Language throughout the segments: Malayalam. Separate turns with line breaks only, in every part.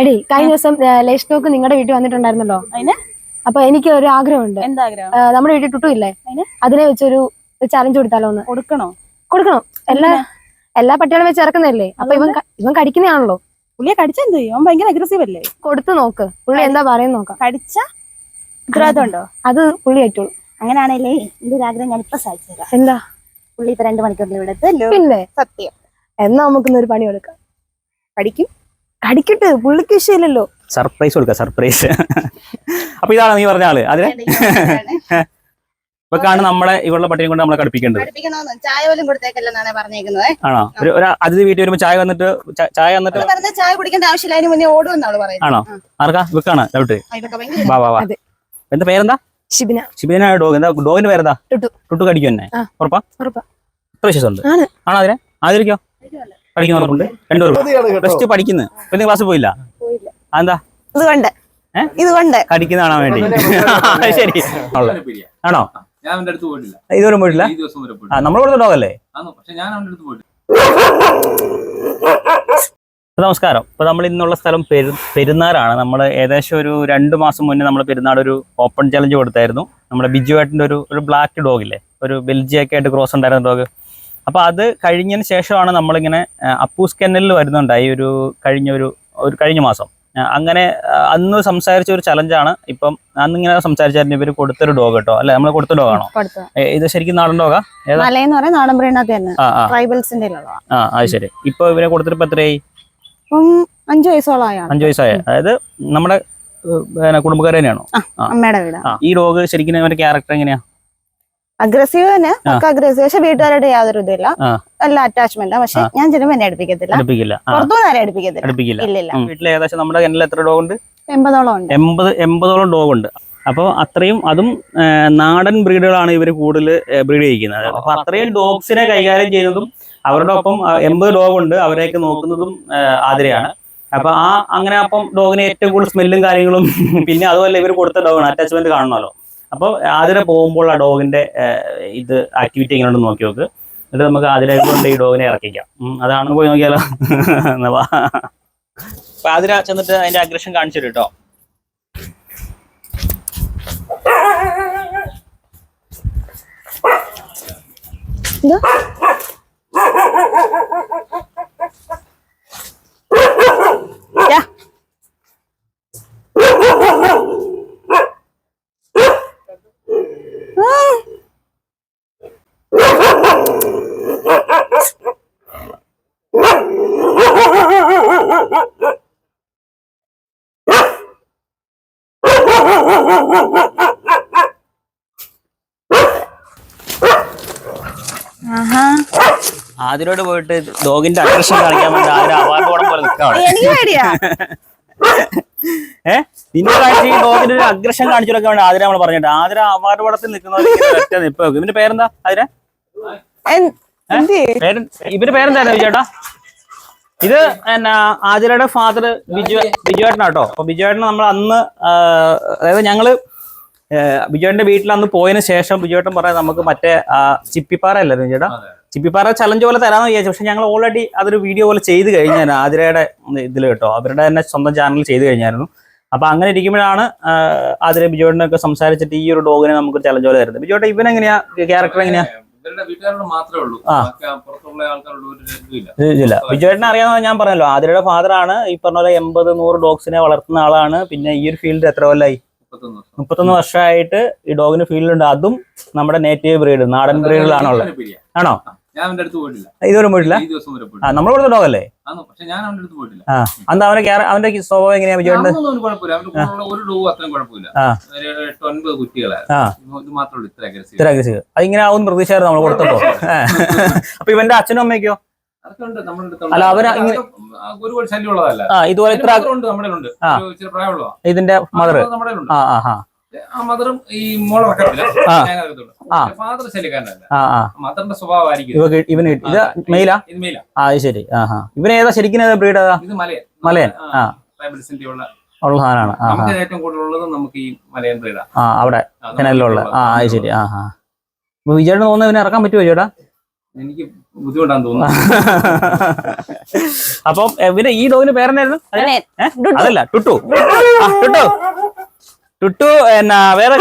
എടി കഴിഞ്ഞ ദിവസം ലേഷ്നോക്ക് നിങ്ങളുടെ വീട്ടിൽ വന്നിട്ടുണ്ടായിരുന്നല്ലോ?
അതിന്
അപ്പൊ എനിക്ക് ഒരു ആഗ്രഹമുണ്ട്.
എന്താഗ്രഹം?
ആഗ്രഹം നമ്മുടെ വീട്ടിൽ ടുട്ടു ഇല്ലേ?
അതിന്?
വെച്ചൊരു ചലഞ്ച് കൊടുത്താലോ ഒന്ന്
കൊടുക്കണോ?
കൊടുക്കണം. എല്ലാ എല്ലാ പട്ടികളും വെച്ച് ഇറക്കുന്നതല്ലേ? അപ്പൊ ഇവൻ ഇവൻ കടിക്കുന്നതാണല്ലോ.
പുള്ളിയെ കടിച്ചെന്ത് ഇവൻ അവൻ ഭയങ്കര അഗ്രസീവ് അല്ലേ?
കൊടുത്തു നോക്ക്. പുള്ളി എന്താ പറയുന്ന നോക്കാം.
കടിച്ച ഉത്തരവാദിത്വം ഉണ്ടോ?
അത് പുള്ളി പറ്റുള്ളൂ
അങ്ങനെയാണല്ലേ എന്റെ ഒരു ആഗ്രഹം ഞാൻ ഇപ്പൊ സാധിച്ചു തരാം.
എന്താ?
പുള്ളി ഇപ്പൊ രണ്ടു മണിക്കൂറിൽ ഇവിടെ
പിന്നെ?
സത്യം.
എന്നാ നമുക്കിന്നൊരു പണി കൊടുക്കാം
കടിക്കും
കടിക്കട്ടെ പുള്ളിക്ക് വിഷയമില്ലല്ലോ.
സർപ്രൈസ് കൊടുക്കുക സർപ്രൈസ് അപ്പൊ ഇതാണ് നീ പറഞ്ഞ ആൾ അതിന്? ഇപ്പൊ കാണുന്ന നമ്മളെ ഇവളുടെ പട്ടിയെ കൊണ്ട് നമ്മളെ കടുപ്പിക്കേണ്ടത്.
ചായ പോലും കൊടുത്തേക്കല്ലെന്നാണ് പറഞ്ഞേക്കുന്നത്.
ആണോ? ഒരു ഒരു അതിഥി വീട്ടിൽ വരുമ്പോ ചായ വന്നിട്ട് ചായ വന്നിട്ട്?
ചായ കുടിക്കേണ്ട ആവശ്യമില്ല മുന്നേ ഓടുമെന്നാണ് പറയുന്നത്.
ആണോ? ആർക്കാ? ഇവക്കാണ്? ഡൗട്ട്. വാ വാ. എന്താ പേരെന്താ?
ഷിബിന.
ശിബിന ഡോഗ്. എന്താ ഡോഗിന്റെ പേരെന്താ?
ടുട്ടു.
ടുട്ടു കടിക്കും
എന്നെ?
ഉറപ്പാ?
ഉറപ്പാ.
എത്ര വിശ്വാസം ഉണ്ട്
ആണോ
അതിനെ? ആദ്യം പഠിക്കുന്ന ഉറപ്പുണ്ട് രണ്ടുപേർക്കും പ്ലസ് ടു പഠിക്കുന്നു. പിന്നെ ക്ലാസ്സിൽ പോയില്ല?
പോയില്ല.
അതെന്താ?
ഇതുകൊണ്ട്? ഇതുകൊണ്ട്
കടിക്കുന്ന വേണ്ടി. ശരി. ആണോ? ഇതുവരെ പോയിട്ടില്ല. ആ നമ്മൾ കൊടുത്ത ഡോഗല്ലേ നമസ്കാരം. ഇപ്പൊ നമ്മൾ ഇന്നുള്ള സ്ഥലം പെരു പെരുന്നാറാണ് നമ്മൾ ഏകദേശം ഒരു രണ്ട് മാസം മുന്നേ നമ്മൾ പെരുന്നാൾ ഒരു ഓപ്പൺ ചലഞ്ച് കൊടുത്തായിരുന്നു. നമ്മുടെ ബിജു ഏട്ടന്റെ ഒരു ഒരു ബ്ലാക്ക് ഡോഗില്ലേ ഒരു ബെൽജിയൊക്കെ ആയിട്ട് ക്രോസ് ഉണ്ടായിരുന്ന ഡോഗ് അപ്പോൾ അത് കഴിഞ്ഞതിന് ശേഷമാണ് നമ്മളിങ്ങനെ അപ്പൂസ് കെന്നലിൽ വരുന്നുണ്ടായി ഒരു കഴിഞ്ഞ ഒരു ഒരു കഴിഞ്ഞ മാസം. അങ്ങനെ അന്ന് സംസാരിച്ച ഒരു ചലഞ്ചാണ്. ഇപ്പം അന്നിങ്ങനെ സംസാരിച്ചായിരുന്നു ഇവർ കൊടുത്തൊരു ഡോഗ് കേട്ടോ. അല്ലെ നമ്മൾ കൊടുത്ത ഡോഗാണോ? ഇത് ശരിക്കും നാടൻ ഡോഗാ?
ട്രൈബൽസിന്റെ
ആ അത് ശരി. ഇപ്പൊ ഇവരെ കൊടുത്തിട്ട് ഇപ്പൊ എത്രയായി?
അഞ്ചു
അഞ്ചു വയസ്സായ. അതായത് നമ്മുടെ കുടുംബക്കാരെ തന്നെയാണോ? ഈ ഡോഗ് ശരിക്കും ക്യാരക്ടർ എങ്ങനെയാ?
അഗ്രസീവ് തന്നെ. ഒക്കെ അഗ്രസീവ് പക്ഷെ വീട്ടുകാരുടെ യാതൊരു ഇതില്ല. നല്ല അറ്റാച്ച്മെന്റ് പക്ഷെ ഞാൻ ചിലപ്പോൾ എന്നെ അടുപ്പിക്കത്തില്ല.
അടുപ്പിക്കില്ല.
പുറത്തുനിന്ന് ആരെ അടുപ്പിക്കത്തില്ല. ഇല്ലില്ല
ഉം. വീട്ടിൽ ഏകദേശം നമ്മുടെ കെനിൽ എത്ര ഡോഗ് ഉണ്ട്?
എൺപതോളം ഉണ്ട്.
എൺപത് എൺപതോളം ഡോഗ് ഉണ്ട്. അപ്പോൾ അത്രയും അതും നാടൻ ബ്രീഡുകളാണ് ഇവർ കൂടുതൽ ബ്രീഡ് ചെയ്യിക്കുന്നത്. അപ്പൊ അത്രയും ഡോഗ്സിനെ കൈകാര്യം ചെയ്യുന്നതും അവരുടെ ഒപ്പം എൺപത് ഡോഗ് ഉണ്ട്. അവരെയൊക്കെ നോക്കുന്നതും ആതിരയാണ്. അപ്പൊ ആ അങ്ങനെ അപ്പം ഡോഗിന് ഏറ്റവും കൂടുതൽ സ്മെല്ലും കാര്യങ്ങളും പിന്നെ അതുപോലെ ഇവർ കൊടുത്ത ഡോഗാണ് അറ്റാച്ച്മെന്റ് കാണണമല്ലോ അപ്പോൾ ആതിരെ പോകുമ്പോൾ ആ ഡോഗിന്റെ ഇത് ആക്ടിവിറ്റി എങ്ങനെയുണ്ടെന്ന് നോക്കി നോക്ക്. എന്നിട്ട് നമുക്ക് ആതിര ഈ ഡോഗിനെ ഇറക്കിക്കാം. അതാണ് പോയി നോക്കിയാലോ. അപ്പൊ ആതിര ചെന്നിട്ട് അതിന്റെ അഗ്രഷൻ കാണിച്ചു കേട്ടോ
ഇത്
ആതിരോട് പോയിട്ട് ഡോഗിന്റെ അഗ്രഷൻ കാണിക്കാൻ വേണ്ടി ആതിര അവാർഡ് പോണം പോലെ നിൽക്കാം ഏഹ് നിന്നെ കാണിച്ച് ഡോഗിന്റെ ഒരു അഗ്രഷൻ കാണിച്ചൊക്കെ വേണ്ടി ആതിര നമ്മൾ പറഞ്ഞിട്ട് ആതിര അവാർഡ് പടത്തിൽ നിൽക്കുന്നവർ നിപ്പ് വെക്കും. ഇവന്റെ പേരെന്താ ആതിര? പേര് ഇവന്റെ പേരെന്തായിരുന്നു വിജയേട്ടാ ഇത് എന്നാ ആതിരയുടെ ഫാദർ ബിജു ബിജുവേട്ടനാട്ടോ. അപ്പൊ ബിജുവേട്ടൻ നമ്മൾ അന്ന് അതായത് ഞങ്ങൾ ബിജുവേട്ടന്റെ വീട്ടിൽ അന്ന് പോയതിനു ശേഷം ബിജുവേട്ടൻ പറയാൻ നമുക്ക് മറ്റേ ചിപ്പിപ്പാറ അല്ലേ ചേട്ടാ ചിപ്പിപ്പാറ ചലഞ്ച് പോലെ തരാമെന്ന് വിചാരിച്ചു. പക്ഷെ ഞങ്ങൾ ഓൾറെഡി അതൊരു വീഡിയോ പോലെ ചെയ്ത് കഴിഞ്ഞാൽ ആതിരയുടെ ഇതിൽ കേട്ടോ. അവരുടെ തന്നെ സ്വന്തം ചാനൽ ചെയ്ത് കഴിഞ്ഞായിരുന്നു. അപ്പൊ അങ്ങനെ ഇരിക്കുമ്പോഴാണ് ആതിര ബിജുവേട്ടനൊക്കെ സംസാരിച്ചിട്ട് ഈ ഒരു ഡോഗിനെ നമുക്ക് ചലഞ്ച് പോലെ തരുന്നത്. ബിജുവേട്ടൻ ഇവനെങ്ങനെയാ? ക്യാരക്ടർ എങ്ങനെയാ? ഇല്ല ബിജുവേട്ടനെ അറിയാമെന്ന് ഞാൻ പറഞ്ഞല്ലോ ആതിരയുടെ ഫാദർ ആണ്. ഈ പറഞ്ഞ പോലെ എൺപത് നൂറ് ഡോഗ്സിനെ വളർത്തുന്ന ആളാണ്. പിന്നെ ഈ ഒരു ഫീൽഡ് എത്ര കൊല്ലായി?
മുപ്പത്തൊന്ന് വർഷം.
മുപ്പത്തൊന്ന് വർഷമായിട്ട് ഈ ഡോഗിന് ഫീൽഡുണ്ട് അതും നമ്മുടെ നേറ്റീവ് ബ്രീഡ് നാടൻ ബ്രീഡിലാണുള്ളത്
അവനെ
ആണോ?
ഞാൻ അവന്റെ അടുത്ത് പോയിട്ടില്ല.
ഇതുവരെ പോയിട്ടില്ല?
ഈ ദിവസം വരെ
ആ
പോയിട്ടില്ല
നമ്മൾ കൊടുത്ത ഡോഗല്ലേ
ആണോ പക്ഷെ ഞാൻ അവന്റെ അടുത്ത് പോയിട്ടില്ല.
ആ അന്ന് അവന്റെ അവന്റെ സ്വഭാവം എങ്ങനെയാ ബിജുവേട്ടൻ
അതൊന്നും കുഴപ്പമില്ല. അവന്റെ കൂടെയുള്ള ഒരു ഡൂ അത്രയും കുഴപ്പമില്ല.
ആ.
ഒരു എട്ട് ഒൻപത് കുട്ടികളെ
ആ.
ഇത് മാത്രമേ ഉള്ളൂ ഇത്ര aggressive.
ഇത്ര അഗ്രസീവ് അതിങ്ങനെ ആവും പ്രതീക്ഷയായിരുന്നു നമ്മൾ കൊടുത്തപ്പോ. ഏ. അപ്പൊ ഇവന്റെ അച്ഛനും അമ്മയ്ക്കോ
അതൊക്കെ ഉണ്ട് നമ്മുടെ അടുത്ത്
അല്ല, അവർ
അതൊക്കെ
ഇങ്ങനെ-
ആ, ശല്യമുള്ളതല്ല.
ആ ഇതുപോലെ ഇത്ര
ഉണ്ട് നമ്മുടെ ഉണ്ട്
ആ.
ഒരു ഇച്ചിരി പ്രായമുള്ളതാ.
ഇതിന്റെ മദർ
നമ്മുടെ ഉണ്ട്
ആ ആ ആ
ആ. മദറും ഈ മോളെ ഇറക്കത്തില്ല
ആ.
ഞാൻ ഇറക്കത്തുള്ളൂ
ആ.
ഫാദർ ശല്യക്കാരനല്ല. മദറിന്റെ സ്വഭാവമായിരിക്കും
ഇവന് കിട്ടി ഇത് മെയിലാ
ഇത് മെയിലാ
ആ അത് ശരി. ആ ആ. ഇവന് ഏതാ ശരിക്കും ഏതാ ബ്രീഡ് ഏതാ?
ഇത് മലയൻ.
മലയൻ. ആ
ഉള്ള
ഉള്ള സാധനമാണ്.
ഏറ്റവും കൂടുതലുള്ളത് നമുക്ക് ഈ മലയൻ ബ്രീഡാ
ആ. അവിടെ കിണലിലുള്ള ആ അത് ശരി. ആ ആ. അപ്പൊ വിജയേട്ടന് തോന്നുന്നു ഇവനെ ഇറക്കാൻ പറ്റുമോ ചേട്ടാ
എനിക്ക് ബുദ്ധിമുട്ടാന്ന് തോന്നുന്നു.
അപ്പം പിന്നെ ഈ ഡോഗിന് പേരെന്നായിരുന്നു? അതല്ല ടുട്ടു. ടുട്ടു. ടുട്ടു എന്നാ വേറെ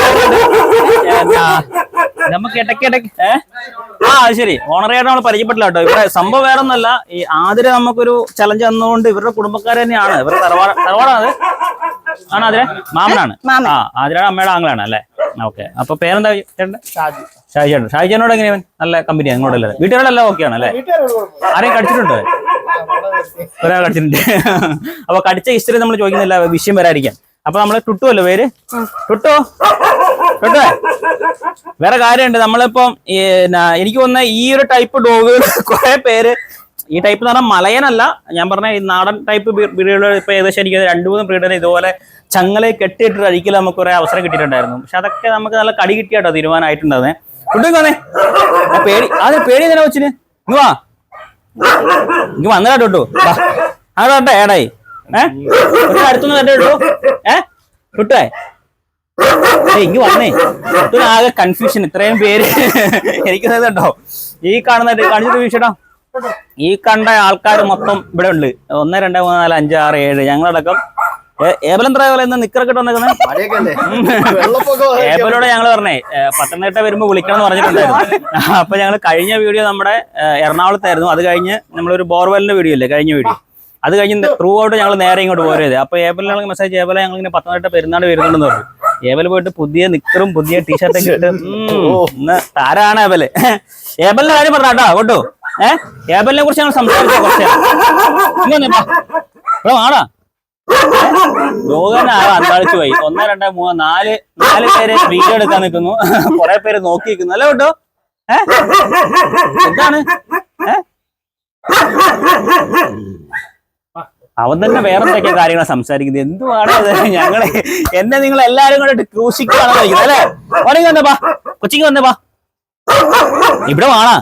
നമുക്ക് ഇടയ്ക്ക് ഇടയ്ക്ക് ഏ? ആ അത് ശരി. ഓണറായിട്ട് നമ്മൾ പരിചയപ്പെട്ടില്ല കേട്ടോ. ഇവിടെ സംഭവം വേറെ ഒന്നല്ല ഈ ആതിര നമുക്കൊരു ചലഞ്ച് തന്നുകൊണ്ട് ഇവരുടെ കുടുംബക്കാർ തന്നെയാണ്. ഇവരുടെ തറവാട തറവാടാണ് ആണോ ആതിര? മാമനാണ്. ആ ആതിരയുടെ അമ്മയുടെ ആങ്ങളാണ് അല്ലേ? ഓക്കെ. അപ്പൊ പേരെന്താ ചേട്ടൻ ഷാജി. ചേട്ടൻ ഷാജി ചേട്ടനോട് എങ്ങനെയാണ് നല്ല കമ്പനിയാണ് ഇങ്ങോട്ടല്ലേ? വീട്ടുകാരെല്ലാം ഓക്കെ ആണ് അല്ലേ ആരെയും കടിച്ചിട്ടുണ്ടോ? ഒരാൾ കടിച്ചിട്ടുണ്ട്. അപ്പൊ കടിച്ച ഹിസ്റ്ററി നമ്മൾ ചോദിക്കുന്നില്ല. വിഷയം വരാതിരിക്കാൻ. അപ്പൊ നമ്മൾ ടുട്ടു അല്ലേ പേര് ടുട്ടു ടുട്ടു വേറെ കാര്യമുണ്ട്. നമ്മളിപ്പം എനിക്ക് വന്ന ഈ ഒരു ടൈപ്പ് ഡോഗുകൾ കുറെ പേര് ഈ ടൈപ്പ് എന്ന് പറഞ്ഞാൽ മലയനല്ല. ഞാൻ പറഞ്ഞ ഈ നാടൻ ടൈപ്പ് ബ്രീഡുകൾ ഇപ്പൊ ഏകദേശം എനിക്ക് രണ്ടു മൂന്ന് ബ്രീഡിന് ഇതുപോലെ ചങ്ങലെ കെട്ടിയിട്ട് അഴിക്കൽ നമുക്ക് കുറെ അവസരം കിട്ടിയിട്ടുണ്ടായിരുന്നു. പക്ഷെ അതൊക്കെ നമുക്ക് നല്ല കടി കിട്ടിയാട്ടോ തീരുമാനമായിട്ടുണ്ടായിരുന്നേ കൊണ്ടുവന്നേ പേടി ആ പേടി തന്നെ വെച്ചിന് ഇങ്ങ് വാ. ഇങ്ങ് വന്നതാട്ടോ കേട്ടോ അങ്ങോട്ടെ ഏടായി. അടുത്തൊന്ന് കണ്ടു ടുട്ടു ഏ? ടുട്ടേ ഏയ് ഇങ്ങ് വന്നേ. ആകെ കൺഫ്യൂഷൻ ഇത്രയും പേര് എനിക്ക് ഉണ്ടോ ഈ കാണുന്ന കാണിച്ചിട്ട് വീക്ഷടാ ഈ കണ്ട ആൾക്കാർ മൊത്തം ഇവിടെ ഉണ്ട്. ഒന്ന് രണ്ട് മൂന്ന് നാല് അഞ്ച് ആറ് ഏഴ്. ഞങ്ങളടക്കം ഏബലം ഇന്ന് നിക്കറൊക്കെ ഇട്ട് വന്നേക്കുന്നത് ഏബലോടെ ഞങ്ങൾ പറഞ്ഞേ പത്തനംതിട്ട വരുമ്പോ വിളിക്കണം എന്ന് പറഞ്ഞിട്ടുണ്ടായിരുന്നു. അപ്പൊ ഞങ്ങൾ കഴിഞ്ഞ വീഡിയോ നമ്മുടെ എറണാകുളത്തായിരുന്നു. അത് കഴിഞ്ഞ് നമ്മളൊരു ബോർവെല്ലിന്റെ വീഡിയോ ഇല്ലേ? കഴിഞ്ഞ വീഡിയോ. അത് കഴിഞ്ഞ് ത്രൂ ഔട്ട് ഞങ്ങൾ നേരെ ഇങ്ങോട്ട് പോരരുത് അപ്പൊ ഏബലിനാണെങ്കിൽ മെസ്സേജ് ഏബല ഞങ്ങൾ ഇങ്ങനെ പത്തനംതിട്ട പെരുന്നാട് വരുന്നുണ്ടെന്ന് പറഞ്ഞു. ഏബൽ പോയിട്ട് പുതിയ നിക്കറും പുതിയ ടീഷർട്ടൊക്കെ ഇട്ട് താരാണ് ഏബൽ. ഏബലിന്റെ കാര്യം പറഞ്ഞാട്ടോ കേട്ടോ ഏഹ് ഏബലിനെ കുറിച്ച് ഞങ്ങൾ സംസാരിച്ചു കുറച്ച്? ഇവിടെ വാടാ. ലോകനെ അന്താളിച്ചു പോയി. ഒന്ന് രണ്ട് മൂന്ന് നാല് നാല് പേര് വീഡിയോ എടുക്കാൻ നിൽക്കുന്നു. കുറെ പേര് നോക്കി നിൽക്കുന്നു അല്ലേ കേട്ടോ ഏ? എന്താണ്? ഏ? അവൻ തന്നെ വേറെ എന്തൊക്കെ കാര്യങ്ങൾ സംസാരിക്കുന്നത്. എന്തുവാണ് ഞങ്ങളെ എന്നെ നിങ്ങൾ എല്ലാരും കൂടെ ക്രൂശിക്കുകയാണെന്ന് വിളിക്കുന്നത് അല്ലേ? ഓനെങ്കിൽ വന്നേ വാ. കൊച്ചിക്ക് വന്നേ വാ. ഇവിടെ വാണാ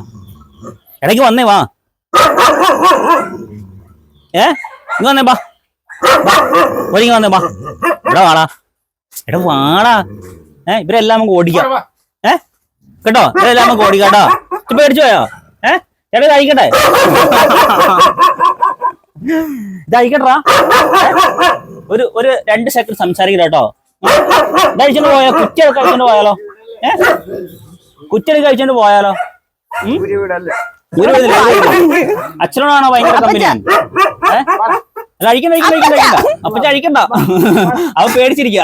ഇടയ്ക്ക് വന്നേ വാ. ഏ? ഇങ്ങ് വന്നേ വാ. ഒരുങ്ങി വന്നേ വാ. ഇവിടെ വാടാ എടാ വാടാ ഏ ഇവരെല്ലാം നമുക്ക് ഓടിക്കാം. ഏ? കേട്ടോ? ഇവരെല്ലാം നമുക്ക് ഓടിക്കാം കേട്ടോ. ഇപ്പൊ പേടിച്ചു പോയോ? ഏ? ചേട്ടാ ഇത് അയക്കട്ടെ ഇത് അയക്കട്ടാ ഒരു ഒരു രണ്ട് സെക്കൻഡ് സംസാരിക്കില്ല കേട്ടോ. പോയാ കുറ്റികൾ കുറ്റിയൊക്കെ കഴിച്ചോണ്ട് പോയാലോ? ഏ? കുറ്റിയൊക്കെ കഴിച്ചോണ്ട് പോയാലോ. അച്ഛനോടാണോ ഭയങ്കര കമ്പനിയാണ് അപ്പൊ അഴിക്കണ്ട അഴിക്കണ്ട അഴിക്കണ്ട അഴിക്കണ്ട. അപ്പച്ച. അഴിക്കണ്ട. അവൻ പേടിച്ചിരിക്ക.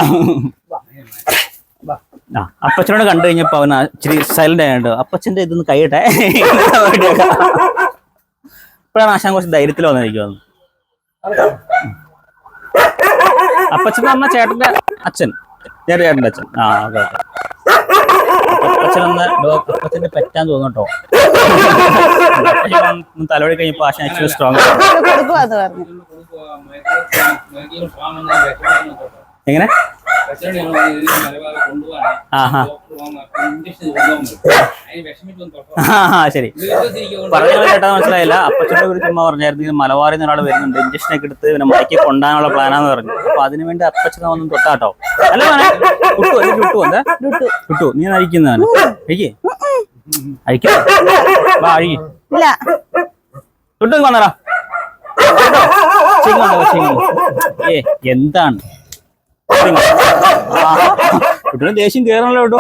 ആ അപ്പച്ചനോട് കണ്ടു കഴിഞ്ഞപ്പോ അവൻ ഇച്ചിരി സൈലന്റ് ആയിട്ട് അപ്പച്ചന്റെ ഇതൊന്ന് കൈയിട്ടെ ഇപ്പോഴാണ് ആശാൻ കുറച്ച് ധൈര്യത്തിൽ വന്നിരിക്കുന്നത് അപ്പച്ചൻ എന്ന് പറഞ്ഞ ചേട്ടന്റെ അച്ഛൻ. ചെറിയ ചേട്ടന്റെ അച്ഛൻ. ആ ഓക്കെ അപ്പച്ചൻ എന്ന ഡോക്ടർ അപ്പച്ചന്റെ പെറ്റാൻ തോന്നുട്ടോ തലവഴി കഴിഞ്ഞപ്പോ ആശ ആക്ച്വലി സ്ട്രോങ്
പറഞ്ഞു.
എങ്ങനെ? ശരി. പറഞ്ഞ കേട്ടാ മനസ്സിലായില്ല. അപ്പച്ചനെ ഒരു ചുമ്മാ പറഞ്ഞായിരുന്നു. ഇത് മലബാറിൽ നിന്ന് ഒരാൾ വരുന്നുണ്ട്. ഇഞ്ചക്ഷൻ ഒക്കെ എടുത്ത് പിന്നെ മടക്കി കൊണ്ടാനുള്ള പ്ലാനാന്ന് പറഞ്ഞു. അപ്പൊ അതിനു വേണ്ടി അപ്പച്ചനെ ഒന്നും തൊട്ടാട്ടോ. അല്ല കിട്ടു കുട്ടു കിട്ടു എന്താ കിട്ടു നീ അഴിക്കുന്നതാണ് അഴിക്കേ. അഴിക്കേ. കുട്ടു വന്നടാ ഏ എന്താണ്? കുട്ടീന് ദേഷ്യം കേറണല്ലോ കേട്ടോ.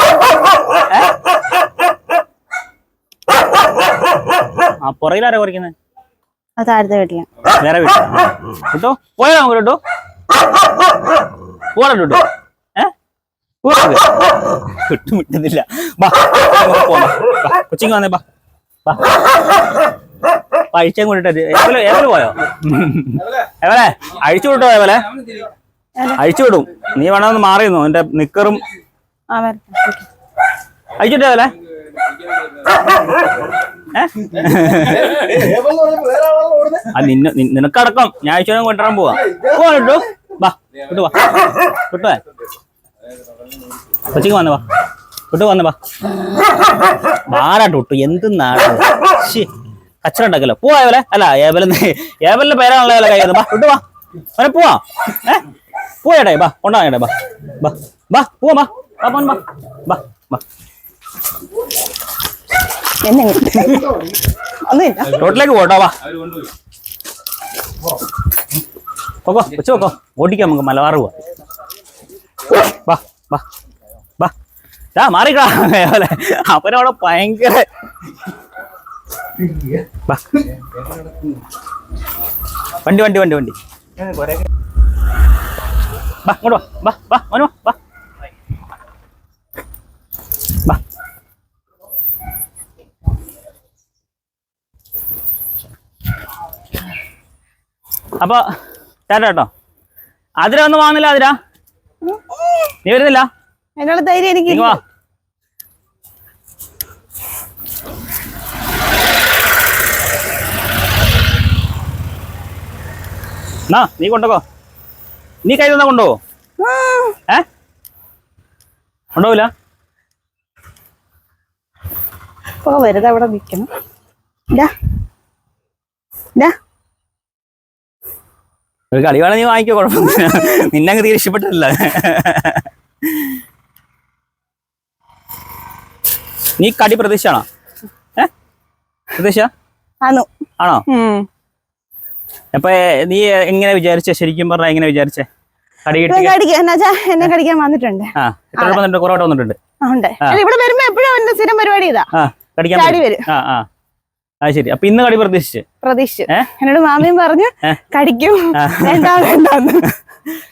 ആ പുറകിലാരാ കുറയ്ക്കുന്നത്
അത് വീട്ടില?
വേറെ വീട്ടിൽ കേട്ടോ? പോയാ നമുക്ക് കേട്ടോ. കേട്ടോ. കൊച്ചിങ് വന്നേ ബാ. അഴിച്ചാൻ കൊണ്ടിട്ട് ഏവൽ പോയോ? എവലെ? അഴിച്ചു വിട്ടോ ഏവലെ അഴിച്ചു വിടും നീ വേണമെന്ന് മാറിയുന്നു എന്റെ നിക്കറും. അഴിച്ചിട്ടേ അല്ലേ? ആ നിന്ന നിനക്കടക്കം. ഞാൻ അഴിച്ചു കൊണ്ടുവരാൻ പോവാ. പോവാ വാ. ബാ വിട്ടു വാ. വിട്ടോ കൊച്ചിക്ക് വന്ന വാ. വിട്ടു വന്ന വാ. വാടാട്ടു എന്ത് നാട് കച്ചറ ഉണ്ടാക്കല്ലോ? പോവാ ഏവലെ അല്ല ഏവലെ ഏവലിന്റെ പേരാണല്ലോ കൈ വാ വിട്ടു വാ. അവനെ പോവാ. ഏ? പോയേട്ടെ ബാ കൊണ്ടാടേ ബാ ബാ ബാ പോവാ ബാ ബാ പോൻ ബാ ബാ ബാ.
എന്നെ ഒന്നുമില്ല
റോട്ടിലേക്ക് പോട്ടോ വാ പോക്കോ വെച്ച് പോക്കോ. ഓടിക്കാം നമുക്ക് മലബാർ പോവാ. വാ വാ വാ ആ മാറിക്കാ അവനവിടെ ഭയങ്കര. വണ്ടി വണ്ടി വണ്ടി വണ്ടി. വാ ഇങ്ങോട്ട് വാ വാ വാ മോനു അപ്പൊ ചേട്ടാ കേട്ടോ. അതിര ഒന്നും വാങ്ങില്ല അതിര നീ വരുന്നില്ല?
എന്നുള്ള ധൈര്യം എനിക്ക്
വാ. നാ നീ കൊണ്ടുപോ നീ കൈ തന്നാ കൊണ്ടോ ഏ? കൊണ്ടുപോവില്ല
ഇപ്പൊ വെറുതെ അവിടെ നിൽക്കണം. ഇതാ. ഇതാ.
ഒരു കളി വേണം നീ വാങ്ങിക്കോ കുഴപ്പമില്ല നിന്നെ അങ്ങ് തീരെ ഇഷ്ടപ്പെട്ടില്ല നീ കടി പ്രതീക്ഷയാണോ? ഏ? പ്രതീക്ഷ ആണോ. അപ്പൊ നീ എങ്ങനെ വിചാരിച്ചേ? ശരിക്കും പറഞ്ഞാ എങ്ങനെ വിചാരിച്ചേ?
എന്നെ കടിക്കാൻ വന്നിട്ടുണ്ട്. ഇവിടെ വരുമ്പോ എപ്പോഴും അവന്റെ സ്ഥിരം പരിപാടി ഇതാ.
വരും. അത് ശരി. അപ്പൊ ഇന്ന് കടി പ്രതീക്ഷിച്ച്?
എന്നോട് മാമിയും പറഞ്ഞു കടിക്കും.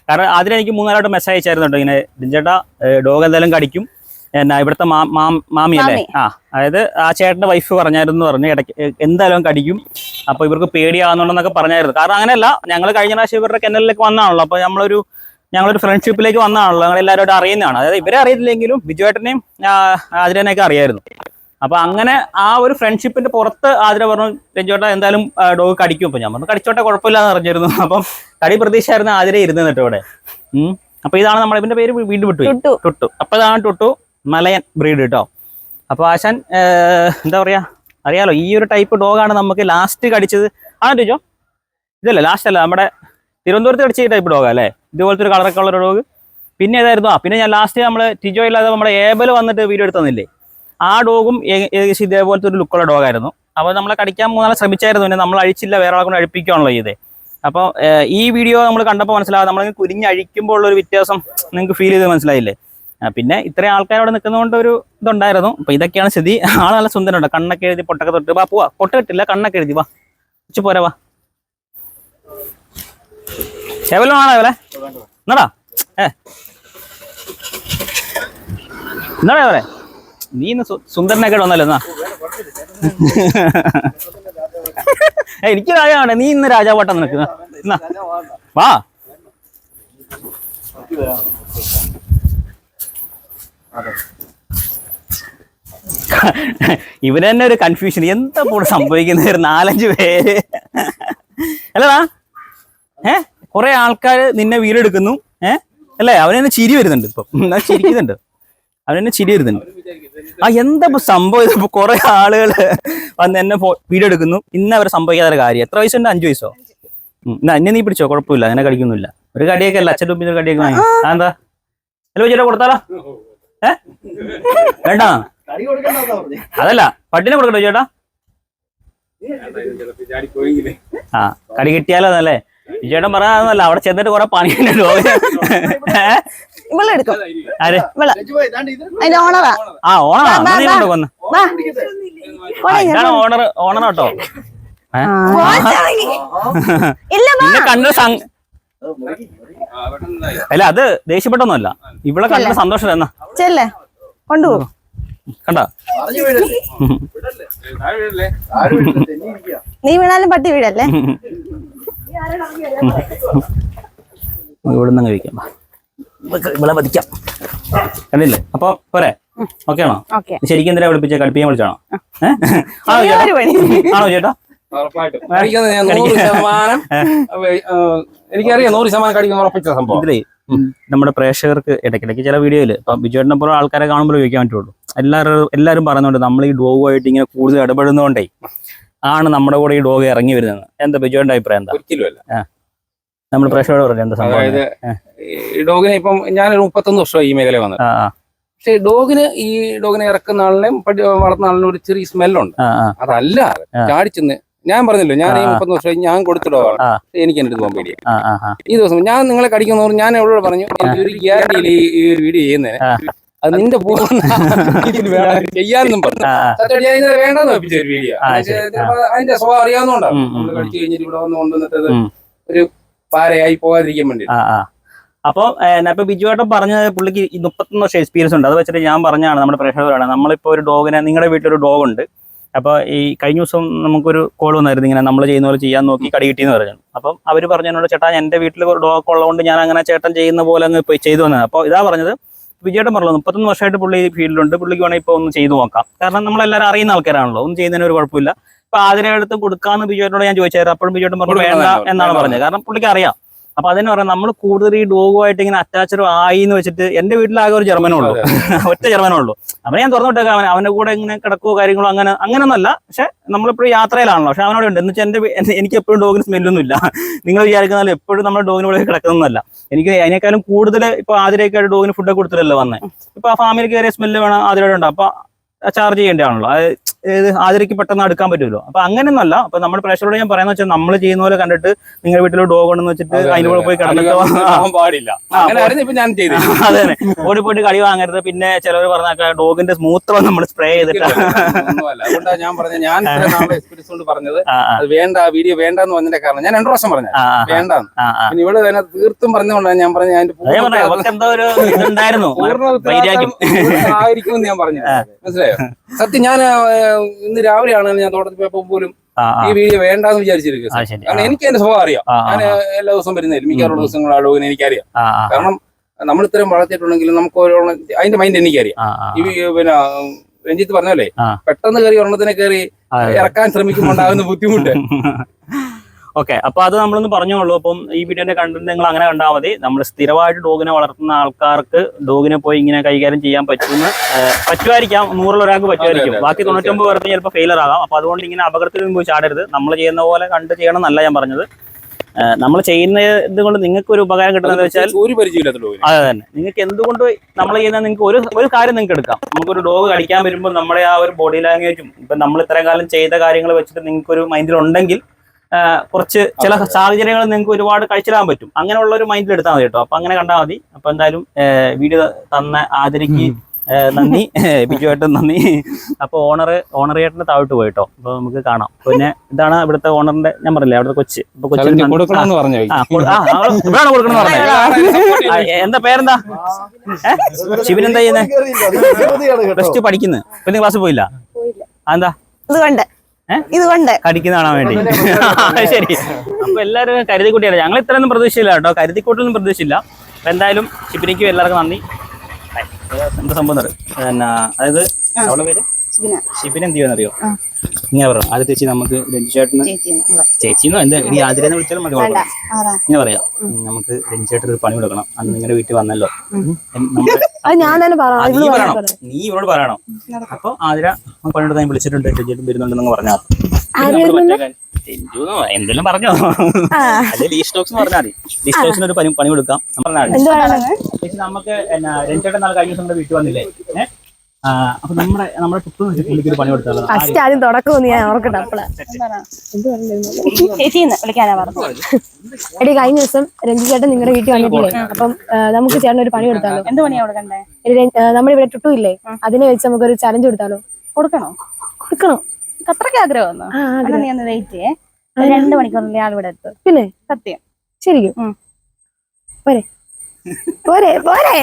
കാരണം അതിന് എനിക്ക് മൂന്നാലായിട്ട് മെസ്സേജ് അയച്ചായിരുന്നു ഇങ്ങനെ ഡോഗ് എന്തായാലും കടിക്കും. എന്നാ ഇവിടുത്തെ മാമി. അല്ലേ ആ അതായത് ആ ചേട്ടന്റെ വൈഫ് പറഞ്ഞായിരുന്നു പറഞ്ഞു ഇടയ്ക്ക് എന്തായാലും കടിക്കും. അപ്പൊ ഇവർക്ക് പേടിയാവുന്നുണ്ടെന്നൊക്കെ പറഞ്ഞായിരുന്നു. കാരണം അങ്ങനെയല്ല ഞങ്ങൾ കഴിഞ്ഞ പ്രാവശ്യം ഇവരുടെ കെന്നലിലേക്ക് വന്നാണല്ലോ. അപ്പൊ നമ്മളൊരു ഞങ്ങളൊരു ഫ്രണ്ട്ഷിപ്പിലേക്ക് വന്നാണല്ലോ. ഞങ്ങൾ എല്ലാവരും അറിയുന്നതാണ്. അതായത് ഇവരെ അറിയില്ലെങ്കിലും ബിജുവേട്ടനെയും ആതിരനെയൊക്കെ അറിയായിരുന്നു. അപ്പൊ അങ്ങനെ ആ ഒരു ഫ്രണ്ട്ഷിപ്പിന്റെ പുറത്ത് ആതിര പറഞ്ഞു രഞ്ജോട്ട എന്തായാലും ഡോഗ് കടിക്കും. അപ്പൊ ഞാൻ പറഞ്ഞു കടിച്ചോട്ടെ കുഴപ്പമില്ലാന്ന് അറിഞ്ഞിരുന്നു അപ്പം കടി പ്രതീക്ഷയായിരുന്നു ആതിര ഇരുന്ന് കേട്ടോ ഇവിടെ. ഉം. അപ്പൊ ഇതാണ് നമ്മൾ ഇവന്റെ പേര് വീണ്ടും വിട്ടു
ടുട്ടു.
അപ്പൊ ഇതാണ് ടുട്ടു മലയൻ ബ്രീഡ് കേട്ടോ അപ്പോൾ ആശാൻ എന്താ പറയാ? അറിയാലോ ഈ ഒരു ടൈപ്പ് ഡോഗാണ് നമുക്ക് ലാസ്റ്റ് കടിച്ചത്. ആ ചോദിച്ചോ ഇതല്ല ലാസ്റ്റ് അല്ല നമ്മുടെ തിരുവനന്തപുരത്ത് കടിച്ച ഈ ടൈപ്പ് ഡോഗാ അല്ലേ? ഇതുപോലത്തെ ഒരു കളറൊക്കെ ഉള്ള ഡോഗ് പിന്നെ ഏതായിരുന്നു ആ പിന്നെ ഞാൻ ലാസ്റ്റ് നമ്മൾ ടിജോ ഇല്ലാതെ നമ്മുടെ ഏബൽ വന്നിട്ട് വീഡിയോ എടുത്തന്നില്ലേ? ആ ഡോഗും ഏകദേശം ഇതേപോലത്തെ ഒരു ലുക്കുള്ള ഡോഗായിരുന്നു അപ്പോൾ നമ്മളെ കടിക്കാൻ മൂന്നാളെ ശ്രമിച്ചായിരുന്നു പിന്നെ നമ്മൾ അഴിച്ചില്ല വേറെ ആളെ കൊണ്ട് അഴിപ്പിക്കുകയാണല്ലോ ചെയ്തേ. അപ്പോൾ ഈ വീഡിയോ നമ്മൾ കണ്ടപ്പോൾ മനസ്സിലാവും നമ്മൾ കുരിഞ്ഞഴിക്കുമ്പോൾ ഉള്ളൊരു വ്യത്യാസം നിങ്ങൾക്ക് ഫീൽ ചെയ്ത് മനസ്സിലായില്ലേ? പിന്നെ ഇത്രയും അവിടെ നിൽക്കുന്നതുകൊണ്ട് ഒരു ഇതുണ്ടായിരുന്നു. അപ്പൊ ഇതൊക്കെയാണ് സ്ഥിതി. ആൾ നല്ല സുന്ദരമുണ്ട് കണ്ണൊക്കെ എഴുതി പൊട്ടൊക്കെ തൊട്ട്. വാ പോവാ. പൊട്ട കിട്ടില്ല. കണ്ണൊക്കെ എഴുതി. വാ. ഉച്ച പോരാ വാ. കേവലം ആണോ ഇവലെ? എന്നാടാ ഏ. എന്നാടാ ഇവലെ. നീ ഇന്ന് സുന്ദരനൊക്കെ വന്നല്ലോ എന്നാ എനിക്ക് രാജാവാണ് നീ ഇന്ന് രാജാവാട്ടം നിനക്ക്. എന്നാ. എന്നാ വാ. ഇവന് തന്നെ ഒരു കൺഫ്യൂഷൻ എന്താ ഇപ്പോൾ സംഭവിക്കുന്ന? ഒരു നാലഞ്ച് പേര്. അല്ലടാ ഏ? കുറെ ആൾക്കാർ നിന്നെ വീടെടുക്കുന്നു. ഏ? അല്ലേ? അവനെന്നെ ചിരി വരുന്നുണ്ട് ഇപ്പൊ. ചിരിക്കുന്നുണ്ട്. അവനെന്നെ ചിരി വരുന്നുണ്ട്. ആ എന്താ ഇപ്പൊ സംഭവം? ഇതിപ്പോ കുറെ ആളുകൾ വന്ന് എന്നെ വീഡിയോ എടുക്കുന്നു ഇന്ന് അവർ സംഭവിക്കാത്ത ഒരു കാര്യം. എത്ര വയസ്സുണ്ട്? അഞ്ചു വയസ്സോ? എന്നാ എന്നെ നീ പിടിച്ചോ? കുഴപ്പമില്ല. അങ്ങനെ കടിക്കൊന്നുമില്ല ഒരു കടിയൊക്കെ അല്ല? അച്ഛന്റെ ഒരു കടിയൊക്കെ വാങ്ങി. അതെന്താ? എന്താ ഹലോ ചേട്ടാ കൊടുത്താലോ? ഏ? വേണ്ട. അതല്ല പട്ടിനെ കൊടുക്കട്ടോ ചേട്ടാ? ആ കടി കിട്ടിയാലോ എന്നല്ലേ ഈ ചേട്ടൻ പറയാന്നല്ല അവിടെ ചെന്നിട്ട് കൊറേ ആര്?
ഇവൾ. അതിന്റെ ഓണറാ.
ആ ഓണറാ. ഓണർ ഓണർ കേട്ടോ? അല്ല അത് ദേഷ്യപ്പെട്ടൊന്നുമല്ല. ഇവിടെ കണ്ട സന്തോഷം എന്നാ.
ചെല്ലേ? കൊണ്ടുപോകും
കണ്ട?
നീ വീണാലും പട്ടി വീടല്ലേ
ഇവിടെ നിന്ന് കഴിക്കാം. ഇവിടെ പതിക്കാം കണ്ടില്ലേ? അപ്പൊ പോരെ. ഓക്കെ. ആണോ ശരിക്കും എന്തിനാ വിളിപ്പിച്ച? കളിപ്പിക്കാൻ വിളിച്ചാണോ? ആണോ ചേട്ടാ?
ഉറപ്പായിട്ടും. നൂറ് ശതമാനം എനിക്കറിയാം നൂറ് ശതമാനം കടിക്കുന്ന ഉറപ്പിച്ച സംഭവം.
ഇതിലേ നമ്മുടെ പ്രേക്ഷകർക്ക് ഇടയ്ക്കിടയ്ക്ക് ചില വീഡിയോയിൽ ഇപ്പൊ ബിജുവേട്ടനെ പോലെ ആൾക്കാരെ കാണുമ്പോൾ ചോദിക്കാൻ പറ്റുള്ളൂ. എല്ലാവരും എല്ലാവരും പറയുന്നുണ്ട് നമ്മൾ ഈ ഡോഗുമായിട്ട് ഇങ്ങനെ കൂടുതൽ ഇടപെടുന്നതുകൊണ്ടേ ആണ് നമ്മുടെ കൂടെ ഈ ഡോഗ് ഇറങ്ങി വരുന്നത്. എന്താ ബിജുവേട്ടന്റെ അഭിപ്രായം എന്താ? നമ്മൾ പ്രേക്ഷകരോട് പറഞ്ഞു എന്താ സംഭവം?
അതായത് ഈ ഡോഗിനെ ഇപ്പം ഞാനൊരു മുപ്പത്തൊന്ന് വർഷമായി ഈ മേഖല വന്നത്. പക്ഷെ ഡോഗിന് ഈ ഡോഗിനെ ഇറക്കുന്ന ആളിനെയും വളർന്ന വളർത്തുന്ന ആളിനും ഒരു ചെറിയ സ്മെല്ലുണ്ട്. അതല്ല. ചാടിച്ചെന്ന് ഞാൻ പറഞ്ഞല്ലോ ഞാൻ ഈ. മുപ്പത് വർഷം ഞാൻ കൊടുത്തിടവാണ് എനിക്ക് എന്റെ പോകാൻ പേടിയാണ് ഈ ദിവസം ഞാൻ നിങ്ങളെ കടിക്കുന്ന ഞാൻ എവിടെ പറഞ്ഞു എനിക്ക് ഒരു ഗ്യാരണ്ടിയിൽ ഈ ഒരു വീഡിയോ ചെയ്യുന്നതിന്. അത് നിന്റെ പൂർണ ചെയ്യാനെന്നും പറഞ്ഞു. വേണ്ടെന്ന് വെപ്പിച്ച ഒരു വീഡിയോ അതിന്റെ സ്വഭാവം അറിയാവുന്നതുകൊണ്ടാണ്. നമ്മൾ. കടിച്ചു കഴിഞ്ഞിട്ട് ഇവിടെ വന്ന് കൊണ്ടുവന്നിട്ടത്. ഒരു പാരയായി പോകാതിരിക്കാൻ വേണ്ടി
ആ ആ. അപ്പൊ ഇപ്പൊ ബിജുവേട്ടൻ പറഞ്ഞ പുള്ളിക്ക് മുപ്പത്തൊന്ന് വർഷം എക്സ്പീരിയൻസ് ഉണ്ട്. അത് വെച്ചിട്ട് ഞാൻ പറഞ്ഞാണ് നമ്മുടെ പ്രേക്ഷകരാണ് നമ്മളിപ്പോ ഒരു ഡോഗിനെ നിങ്ങളുടെ വീട്ടിലൊരു ഡോഗ് ഉണ്ട്. അപ്പൊ ഈ കഴിഞ്ഞ ദിവസം നമുക്കൊരു കോൾ വന്നായിരുന്നു ഇങ്ങനെ നമ്മൾ ചെയ്യുന്ന പോലെ ചെയ്യാൻ നോക്കി കടി കിട്ടിയെന്ന് പറഞ്ഞു. അപ്പം അവർ പറഞ്ഞതിനോട് ചേട്ടാ എന്റെ വീട്ടിൽ ഒരു ഡോഗ് ഉള്ളതുകൊണ്ട് ഞാൻ അങ്ങനെ ചേട്ടൻ ചെയ്യുന്ന പോലെ അങ്ങ് പോയി ചെയ്തു വന്നത് അപ്പോൾ ഇതാ പറഞ്ഞത്. വിജയേട്ടൻ പറഞ്ഞു മുപ്പത്തൊന്ന് വർഷമായിട്ട് പുള്ളി ഈ ഫീൽഡിലുണ്ട്. പുള്ളിക്ക് വേണമെങ്കിൽ ഇപ്പോൾ ഒന്ന് ചെയ്തു നോക്കാം. കാരണം നമ്മളെല്ലാവരും അറിയുന്ന ആൾക്കാരാണല്ലോ. ഒന്നും ചെയ്യുന്നതിന് ഒരു കുഴപ്പമില്ല. അപ്പൊ ആതിരടുത്ത് കൊടുക്കാന്ന് ബിജുവേട്ടനോട് ഞാൻ ചോദിച്ചായിരുന്നു. അപ്പോഴും ബിജുവേട്ടൻ പറഞ്ഞു വേണ്ട എന്നാണ് പറഞ്ഞത്. കാരണം പുള്ളിക്ക് അറിയാം. അപ്പൊ അതിന് പറയാം നമ്മൾ കൂടുതൽ ഈ ഡോഗുമായിട്ട് ഇങ്ങനെ അറ്റാച്ച്ഡ് ആയി എന്ന് വെച്ചിട്ട് എന്റെ വീട്ടിലാകെ ഒരു ജർമ്മനുള്ളൂ. ഒറ്റ ജർമ്മനുള്ളൂ. അവനെ ഞാൻ തുറന്നു വിട്ടേക്കാം. അവൻ അവന്റെ കൂടെ ഇങ്ങനെ കിടക്കുവോ കാര്യങ്ങളോ അങ്ങനെ അങ്ങനെയൊന്നുമല്ല. പക്ഷെ നമ്മളിപ്പോഴും യാത്രയിലാണല്ലോ. പക്ഷെ അവനോട് ഉണ്ട്. എന്ന് വെച്ചാൽ എന്റെ എനിക്ക് എപ്പോഴും ഡോഗിന് സ്മെല്ലൊന്നും ഇല്ല നിങ്ങൾ വിചാരിക്കുന്നാലും എപ്പോഴും നമ്മൾ ഡോഗിന് കൂടെ കിടക്കുന്നതല്ല. എനിക്ക് അതിനേക്കാളും കൂടുതൽ ഇപ്പൊ ആതിരേക്കായിട്ട് ഡോഗിന് ഫുഡൊക്കെ കൊടുത്തിട്ടല്ലോ വന്നേ. ഇപ്പൊ ആ ഫാമിലി കയറിയ സ്മെല്ല് വേണം ആതിരയുടെ ഉണ്ട് അപ്പൊ ചാർജ് ചെയ്യേണ്ടതാണല്ലോ. അത് ഏത് ആതിരയ്ക്ക് പെട്ടെന്ന് അടുക്കാൻ പറ്റുമല്ലോ അപ്പൊ അങ്ങനെയൊന്നല്ല. അപ്പൊ നമ്മൾ പ്രേക്ഷകരോട് ഞാൻ പറയുന്ന വെച്ചാൽ നമ്മൾ ചെയ്യുന്ന പോലെ കണ്ടിട്ട് നിങ്ങളുടെ വീട്ടിൽ ഡോഗ് ഉണ്ടെന്ന് വെച്ചിട്ട് അതിന്റെ കൂടെ പോയി കിടന്നിട്ട്
പാടില്ല.
അതെ ഓടി പോയിട്ട് കടി വാങ്ങരുത്. പിന്നെ ചിലവർ പറഞ്ഞ ഡോഗിന്റെ സ്മൂത്രം നമ്മൾ സ്പ്രേ ചെയ്തിട്ട്
ഞാൻ പറഞ്ഞത്. ഞാൻ എക്സ്പീരിയൻസ് കൊണ്ട് പറഞ്ഞത്
വേണ്ട വീഡിയോ
അത് വേണ്ട വീഡിയോ വേണ്ടെന്ന് വന്നതിന്റെ കാരണം ഞാൻ രണ്ടു പ്രാവശ്യം പറഞ്ഞു
വേണ്ട.
പിന്നെ ഇവിടെ തന്നെ തീർത്തും പറഞ്ഞുകൊണ്ടാണ് ഞാൻ പറഞ്ഞ അതിന്റെ
പറഞ്ഞെ, വൈരാഗ്യം.
ആയിരിക്കും ഞാൻ പറഞ്ഞു മനസ്സിലായോ? സത്യം ഞാൻ ഇന്ന് രാവിലെയാണ് ഞാൻ തോട്ടത്തിൽ പോയപ്പോ പോലും ഈ വീഡിയോ വേണ്ടെന്ന് വിചാരിച്ചിരിക്കും കാരണം എനിക്ക് എന്റെ സ്വഭാവം അറിയാം. ഞാൻ എല്ലാ ദിവസവും വരുന്നതിൽ മിക്കവാറും
ഉം.
ദിവസങ്ങൾ ആ എനിക്കറിയാം. കാരണം നമ്മൾ ഇത്രയും വളർത്തിയിട്ടുണ്ടെങ്കിലും നമുക്ക് ഓരോ അതിന്റെ മൈൻഡ് എനിക്കറിയാം. ഈ പിന്നെ രഞ്ജിത്ത് പറഞ്ഞല്ലേ പെട്ടെന്ന് കയറി ഒരെണ്ണത്തിനെ കയറി ഇറക്കാൻ ശ്രമിക്കുമ്പോൾ ഉണ്ടാകുന്ന ബുദ്ധിമുട്ട്.
ഓക്കെ അപ്പൊ അത് നമ്മളൊന്ന് പറഞ്ഞോളൂ. അപ്പം ഈ വീഡിയോന്റെ കണ്ടന്റ് നിങ്ങൾ അങ്ങനെ കണ്ടാൽ മതി. നമ്മൾ സ്ഥിരമായിട്ട് ഡോഗിനെ വളർത്തുന്ന ആൾക്കാർക്ക് ഡോഗിനെ പോയി ഇങ്ങനെ കൈകാര്യം ചെയ്യാൻ പറ്റുമെന്ന് പറ്റുമായിരിക്കാം. നൂറിലൊരാൾക്ക് പറ്റുമായിരിക്കും. ബാക്കി തൊണ്ണൂറ്റൊമ്പത് പേർക്ക് ചിലപ്പോൾ ഫെയിലർ ആകാം. അപ്പൊ അതുകൊണ്ട് ഇങ്ങനെ അപകടത്തിൽ പോയി ചാടരുത്. നമ്മൾ ചെയ്യുന്ന പോലെ കണ്ട് ചെയ്യണം എന്നല്ല ഞാൻ പറഞ്ഞത്. നമ്മൾ ചെയ്യുന്ന ഇതുകൊണ്ട് നിങ്ങൾക്ക് ഒരു ഉപകാരം കിട്ടുന്നത് വെച്ചാൽ
ഒരു പരിചയമില്ലാത്ത
അതെ തന്നെ നിങ്ങൾക്ക് എന്തുകൊണ്ട് നമ്മൾ ചെയ്യുന്ന നിങ്ങൾക്ക് ഒരു ഒരു കാര്യം നിങ്ങൾക്ക് എടുക്കാം. നമുക്കൊരു ഡോഗ് കടിക്കാൻ വരുമ്പോൾ നമ്മുടെ ആ ഒരു ബോഡി ലാംഗ്വേജും ഇപ്പൊ നമ്മൾ ഇത്രയും കാലം ചെയ്ത കാര്യങ്ങൾ വെച്ചിട്ട് നിങ്ങൾക്ക് ഒരു മൈൻഡിൽ ഉണ്ടെങ്കിൽ ആ, കുറച്ച് ചില സാഹചര്യങ്ങൾ നിങ്ങൾക്ക് ഒരുപാട് കഴിച്ചിടാൻ പറ്റും. അങ്ങനെയുള്ള ഒരു മൈൻഡിൽ എടുത്താൽ മതി കേട്ടോ. അപ്പൊ അങ്ങനെ കണ്ടാൽ മതി. അപ്പൊ എന്തായാലും വീഡിയോ തന്ന ആദരിക്ക് നന്ദി. ബിജുവായിട്ടും നന്ദി. അപ്പൊ ഓണർ ഓണർ ചേട്ടന് താഴോട്ട് പോയിട്ടോ അപ്പൊ നമുക്ക് കാണാം. പിന്നെ ഇതാണ് ഇവിടുത്തെ ഓണറിന്റെ ഞാൻ പറഞ്ഞില്ലേ അവിടുത്തെ കൊച്ച്. അപ്പൊ കൊച്ചിന്
കൊടുക്കണമെന്ന് പറഞ്ഞു
ഇവിടെയാണ് കൊടുക്കണം പറഞ്ഞത് എന്താ പേരെന്താ? ശിവൻ എന്താ ചെയ്യുന്നത് പ്ലസ് ടു പഠിക്കുന്നു. പിന്നെ ക്ലാസ് ക്ലാസ്സിൽ പോയില്ല? എന്താ
ഇതുകൊണ്ട്.
കടിക്കുന്ന കാണാൻ വേണ്ടി. ശരി. അപ്പൊ എല്ലാവരും കരുതിക്കുട്ടിയാണ് ഞങ്ങൾ ഇത്രയൊന്നും പ്രതീക്ഷയില്ല കേട്ടോ. കരുതിക്കൂട്ടൊന്നും പ്രതീക്ഷയില്ല അപ്പൊ എന്തായാലും ഷിപ്പിനിക്കും എല്ലാവർക്കും നന്ദി. ബൈ. എന്താ സംഭവം പിന്നെ അതായത് അവളുടെ പേര്?
ശിബിന.
ശിബിൻ എന്ത് ചെയ്യുമെന്നറിയോ
ആ.
ഇങ്ങനെ പറയും ആദ്യത്തെ ചേച്ചി നമുക്ക് ചേച്ചിന്നോ എന്താ? ഈ ആതിരെന്ന് വിളിച്ചാലും മതി കുഴപ്പമില്ല. ഇങ്ങനെ പറയാം. നമുക്ക് രഞ്ജിച്ചേട്ടൻ ഒരു പണി കൊടുക്കണം. അന്ന് നിങ്ങളുടെ വീട്ടിൽ വന്നല്ലോ. നീ ഇവരോട് പറയണം. അപ്പൊ ആതിര പണിയെടുത്ത് ഞാൻ വിളിച്ചിട്ടുണ്ട്. രഞ്ജിച്ചേട്ടൻ വരുന്നുണ്ടെന്ന് പറഞ്ഞാൽ? എന്തെല്ലാം പറഞ്ഞോ? അല്ലെ ലീ സ്റ്റോക്സ് പറഞ്ഞാൽ മതി. ലീ സ്റ്റോക്സിന് ഒരു പണി പണി കൊടുക്കാം. പറഞ്ഞാൽ നമുക്ക് എന്നാ രഞ്ജിച്ചേട്ടൻ നാളെ കഴിഞ്ഞ ദിവസം വീട്ടിൽ വന്നില്ലേ? ഏഹ് അപ്പൊ നമ്മുടെ നമ്മുടെ ടുപ്പ് പുള്ളിക്ക് ഒരു പണി കൊടുത്താലോ?
ഫസ്റ്റ് ആദ്യം തുടക്കമൊന്നും ഞാൻ ഓർക്കട്ടെ
വിളിക്കാനാ പറഞ്ഞു
എടി കഴിഞ്ഞ ദിവസം രഞ്ജി ചേട്ടൻ നിങ്ങളുടെ വീട്ടിൽ വന്നിട്ടില്ലേ? അപ്പം നമുക്ക് ചേട്ടൻ ഒരു പണി കൊടുത്താലോ?
എന്ത് പണിയാ കൊടുക്കണ്ടേ?
നമ്മളിവിടെ ടുട്ടു ഇല്ലേ? അതിനെ വെച്ച് നമുക്കൊരു ചലഞ്ച് കൊടുത്താലോ?
കൊടുക്കണോ?
കൊടുക്കണോ?
നിനക്ക് അത്രയ്ക്ക് ആഗ്രഹമൊന്നു?
ആ, ആ,
എന്നാ നീ ഒന്ന് വെയിറ്റ് ചെയ്യേ. ഒരു രണ്ട് മണിക്കൂറിന്റെ ആൾ ഇവിടെ എത്തും.
പിന്നെ?
സത്യം.
ശരിക്കും. പോരെ പോരെ പോരെ.